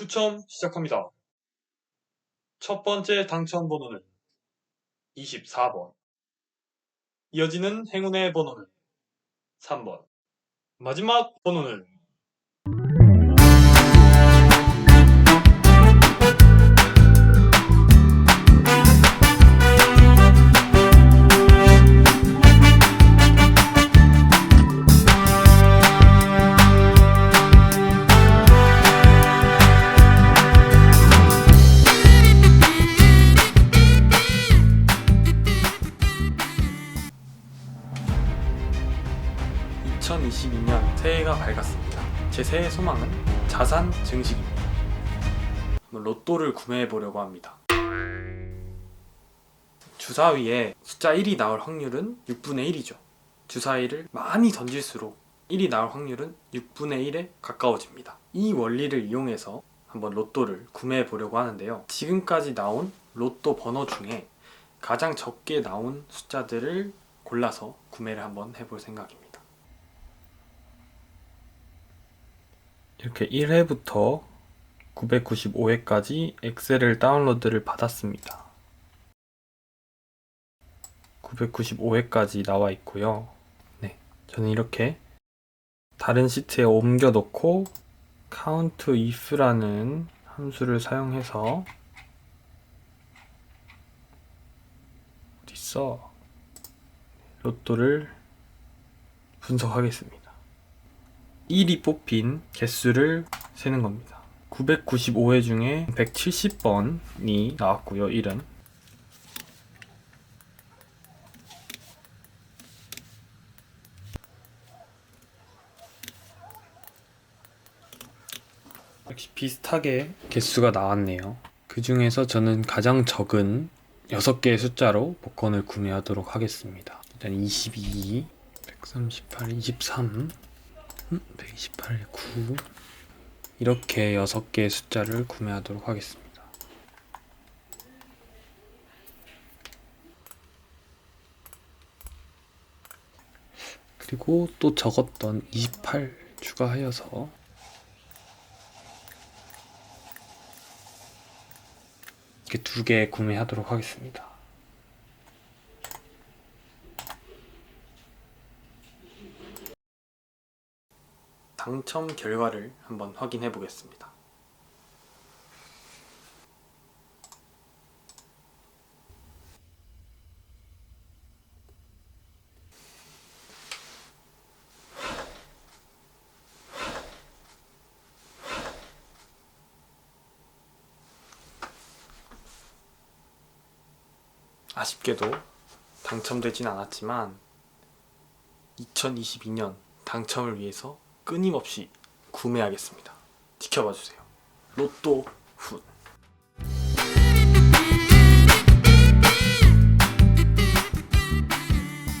추첨 시작합니다. 첫 번째 당첨 번호는 24번. 이어지는 행운의 번호는 3번. 마지막 번호는 2022년 새해가 밝았습니다. 제 새해 소망은 자산 증식입니다. 로또를 구매해 보려고 합니다. 주사위에 숫자 1이 나올 확률은 6분의 1이죠. 주사위를 많이 던질수록 1이 나올 확률은 6분의 1에 가까워집니다. 이 원리를 이용해서 한번 로또를 구매해 보려고 하는데요. 지금까지 나온 로또 번호 중에 가장 적게 나온 숫자들을 골라서 구매를 한번 해볼 생각입니다. 이렇게 1회부터 995회까지 엑셀을 다운로드를 받았습니다. 995회까지 나와 있고요. 네, 저는 이렇게 다른 시트에 옮겨 놓고 count if라는 함수를 사용해서 어디 있어? 로또를 분석하겠습니다. 1이 뽑힌 개수를 세는 겁니다. 995회 중에 170번이 나왔고요. 1은 역시 비슷하게 개수가 나왔네요. 그 중에서 저는 가장 적은 6개의 숫자로 복권을 구매하도록 하겠습니다. 일단 22, 138, 23, 128, 9 이렇게 6개의 숫자를 구매하도록 하겠습니다. 그리고 또 적었던 28 추가하여서 이렇게 두 개 구매하도록 하겠습니다. 당첨 결과를 한번 확인해 보겠습니다. 아쉽게도 당첨되진 않았지만 2022년 당첨을 위해서 끊임없이 구매하겠습니다. 지켜봐 주세요. 로또 훗.